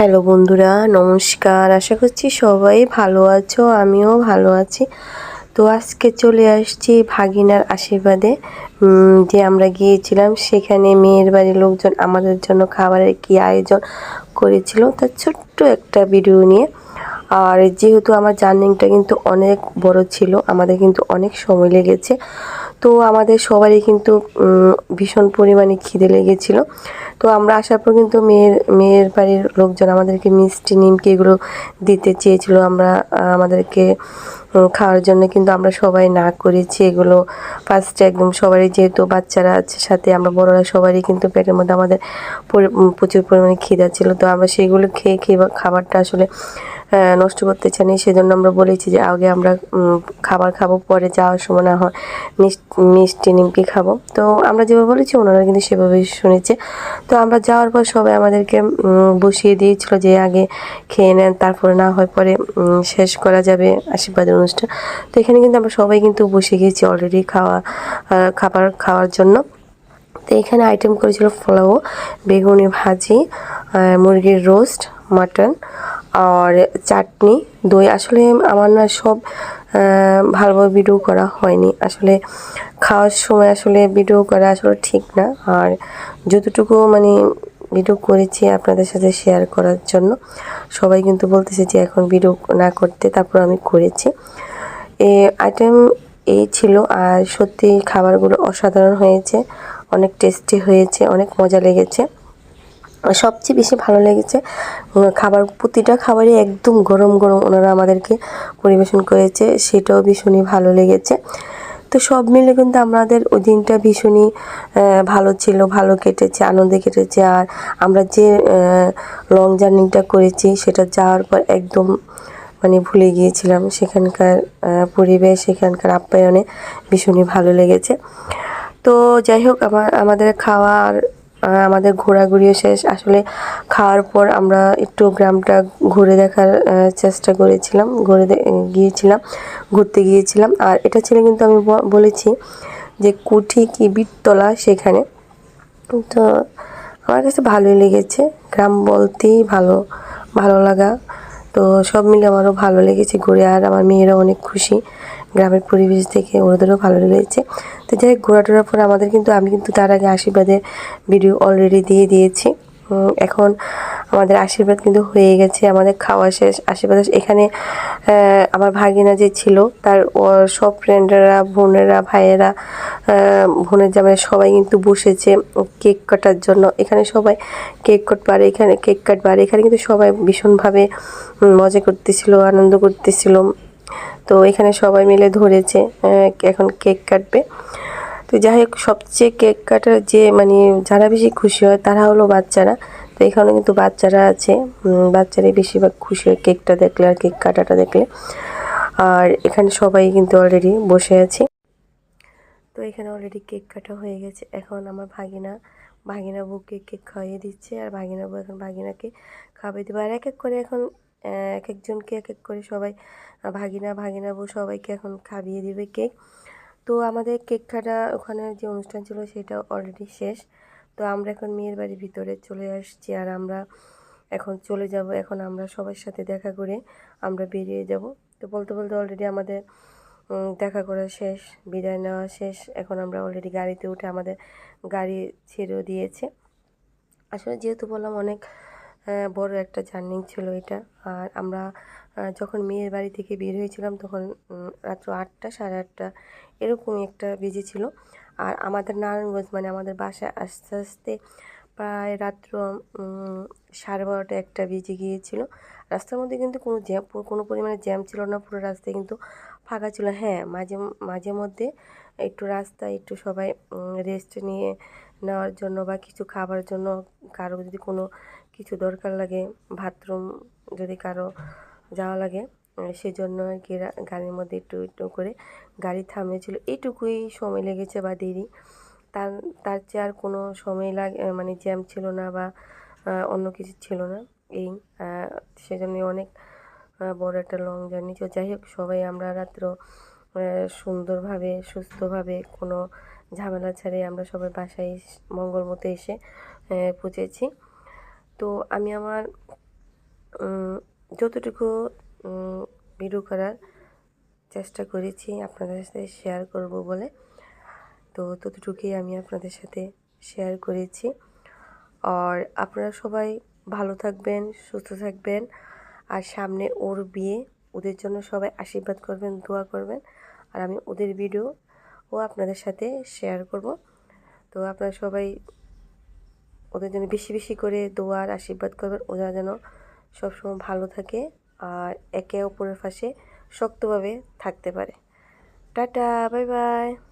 Hello বন্ধুরা, নমস্কার। আশা করছি সবাই ভালো আছো, আমিও ভালো আছি। তো আজকে চলে আসছি ভাগিনার আশীর্বাদে। যে আমরা গিয়েছিলাম, সেখানে মেয়ের বাড়ির লোকজন আমাদের জন্য খাবারের কি আয়োজন করেছিল তার ছোট্ট একটা ভিডিও নিয়ে। আর যেহেতু আমার জার্নিংটা কিন্তু অনেক বড় ছিল, আমাদের কিন্তু অনেক সময় লেগেছে। তো আমাদের সবারই কিন্তু ভীষণ পরিমাণে খিদে লেগেছিল। তো আমরা আসার পর কিন্তু মেয়ের মেয়ের বাড়ির লোকজন আমাদেরকে মিষ্টি, নিমকি এগুলো দিতে চেয়েছিল। আমরা আমাদেরকে খাওয়ার জন্য কিন্তু আমরা সবাই না করেছি এগুলো। ফার্স্টে একদম সবারই যেহেতু বাচ্চারা আছে, সাথে আমরা বড়রা সবারই কিন্তু পেটের মধ্যে আমাদের পরি- প্রচুর পরিমাণে খিদা ছিল। তো আমরা সেগুলো খেয়ে খেয়ে খাবারটা আসলে নষ্ট করতে চাইনি। সেজন্য আমরা বলেছি যে আগে আমরা খাবার খাব, পরে যাওয়ার সময় না হয় মিষ্টি নিমকি খাব। তো আমরা যেভাবে বলেছি, ওনারা কিন্তু সেভাবেই শুনেছে। তো আমরা যাওয়ার পর সবাই আমাদেরকে বসিয়ে দিয়েছিল যে আগে খেয়ে নেন, তারপরে না হয় পরে শেষ করা যাবে আশীর্বাদের অনুষ্ঠান তো এখানে কিন্তু আমরা সবাই কিন্তু বসে গিয়েছি অলরেডি খাওয়া খাবার খাওয়ার জন্য। তো এখানে আইটেম করেছিল পোলাও, বেগুনি ভাজি মুরগির রোস্ট মাটন আর চাটনি, দই। আসলে আমার না সব ভালোভাবে ভিডিও করা হয়নি। আসলে খাওয়ার সময় আসলে ভিডিও করা আসলে ঠিক না। আর যতটুকু মানে ভিডিও করেছি আপনাদের সাথে শেয়ার করার জন্য। সবাই কিন্তু বলতেছে যে এখন ভিডিও না করতে, তারপর আমি করেছি। এ আইটেম এই ছিল, আর সত্যি খাবারগুলো অসাধারণ হয়েছে, অনেক টেস্টি হয়েছে, অনেক মজা লেগেছে। সবচেয়ে বেশি ভালো লেগেছে খাবার, প্রতিটা খাবারই একদম গরম গরম ওনারা আমাদেরকে পরিবেশন করেছে, সেটাও ভীষণই ভালো লেগেছে। তো সব মিলে কিন্তু আমাদের ওই দিনটা ভীষণই ভালো ছিল ভালো কেটেছে আনন্দে কেটেছে। আর আমরা যে লং জার্নিটা করেছি সেটা যাওয়ার পর একদম মানে ভুলে গিয়েছিলাম। সেখানকার পরিবেশ সেখানকার আপ্যায়নে ভীষণই ভালো লেগেছে। তো যাই হোক আমার আমাদের খাওয়া আহ, আমাদের ঘোরাঘুরিও শেষ। আসলে খাওয়ার পর আমরা একটু গ্রামটা ঘুরে দেখার চেষ্টা করেছিলাম, ঘুরে গিয়েছিলাম, ঘুরতে গিয়েছিলাম। আর এটা ছিল কিন্তু আমি বলেছি যে কুঠি কি বীরতলা সেখানে। তো আমার কাছে ভালোই লেগেছে। গ্রাম বলতেই ভালো ভালো লাগা। তো সব মিলে আমারও ভালো লেগেছে ঘুরে। আর আমার মেয়েরা অনেক খুশি। গ্রামের পরিবেশ দেখে ওদেরও ভালো লেগেছে। তো যাই হোক, ঘোরাটোরার পর আমাদের কিন্তু, আমি কিন্তু তার আগে আশীর্বাদের ভিডিও অলরেডি দিয়ে দিয়েছি। এখন আমাদের আশীর্বাদ কিন্তু হয়ে গেছে, আমাদের খাওয়া শেষ। আশীর্বাদ এখানে আমার ভাগিনা যে ছিল, তার সব ফ্রেন্ডরা বোনেরা, ভাইয়েরা বোনের জামাই সবাই কিন্তু বসেছে কেক কাটার জন্য। এখানে সবাই কেক কাট কাটবার এখানে কেক কাট কাটবার এখানে কিন্তু সবাই ভীষণভাবে মজা করতেছিল, আনন্দ করতেছিল। তো এখানে সবাই মিলে ধরেছে এখন কেক কাটবে। তো যাই হোক, সবচেয়ে কেক কাটার যে মানে যারা বেশি খুশি হয় তারা হলো বাচ্চারা। তো এখানে কিন্তু বাচ্চারা আছে বাচ্চারাই বেশিরভাগ খুশি হয় কেকটা দেখলে আর কেক কাটাটা দেখলে। আর এখানে সবাই কিন্তু অলরেডি বসে আছে। তো এখানে অলরেডি কেক কাটা হয়ে গেছে। এখন আমার ভাগিনা ভাগিনা বউকে কেক খাইয়ে দিচ্ছে আর ভাগিনা বউ এখন ভাগিনাকে খাওয়াই দেবে। আর এক এক করে এখন এক একজনকে এক এক করে সবাই ভাগিনা ভাগিনা বউ সবাইকে এখন খাইয়ে দিবে কেক। তো আমাদের কেক কাটা ওখানে যে অনুষ্ঠান ছিল সেটা অলরেডি শেষ। তো আমরা এখন মেয়ের বাড়ির ভিতরে চলে আসছি আর আমরা এখন চলে যাব। এখন আমরা সবার সাথে দেখা করে আমরা বেরিয়ে যাব। তো বলতে বলতে অলরেডি আমাদের দেখা করা শেষ, বিদায় নেওয়া শেষ। এখন আমরা অলরেডি গাড়িতে উঠে আমাদের গাড়ি ছেড়েও দিয়েছে। আসলে যেহেতু বললাম অনেক বড় একটা জার্নি ছিল এটা। আর আমরা যখন মেয়ের বাড়ি থেকে বের হয়েছিলাম তখন রাত্র আটটা, সাড়ে আটটা এরকমই একটা বেজে ছিল। আর আমাদের নারায়ণগঞ্জ মানে আমাদের বাসায় আস্তে আস্তে প্রায় রাত্র সাড়ে বারোটা একটা বেজে গিয়েছিল। রাস্তার মধ্যে কিন্তু কোনো জ্যাম, কোনো পরিমাণে জ্যাম ছিল না, পুরো রাস্তায় কিন্তু ফাঁকা ছিল। হ্যাঁ মাঝে মাঝে মধ্যে একটু রাস্তায় একটু সবাই রেস্ট নিয়ে নেওয়ার জন্য বা কিছু খাবার জন্য কারও যদি কোনো কিছু দরকার লাগে বাথরুম যদি কারও যাওয়া লাগে সেজন্য আর কি গাড়ির মধ্যে একটু একটু করে গাড়ি থামিয়েছিল। এইটুকুই সময় লেগেছে বা দেরি। তার তার চেয়ে আর কোনো সময় লাগে মানে জ্যাম ছিল না বা অন্য কিছু ছিল না। এই সেজন্য অনেক বড় একটা লং জার্নি তো যাই হোক, সবাই আমরা রাত্র সুন্দরভাবে, সুস্থভাবে কোনো ঝামেলা ছাড়াই আমরা সবাই বাসায় মঙ্গল মতো এসে পৌঁছেছি। তো আমি আমার যতটুকু ভিডিও করার চেষ্টা করেছি আপনাদের সাথে শেয়ার করব বলে, তো ততটুকুই আমি আপনাদের সাথে শেয়ার করেছি। আর আপনারা সবাই ভালো থাকবেন, সুস্থ থাকবেন, আর সামনে ওর বিয়ে, ওদের জন্য সবাই আশীর্বাদ করবেন, দোয়া করবেন, আর আমি ওদের ভিডিও ও আপনাদের সাথে শেয়ার করব। তো আপনারা সবাই ওদের জন্য বেশি বেশি করে দোয়ার আশীর্বাদ করবেন। ওরা যেন সবসময় ভালো থাকে আর একে অপরের পাশে শক্তভাবে থাকতে পারে। Tata, bye bye.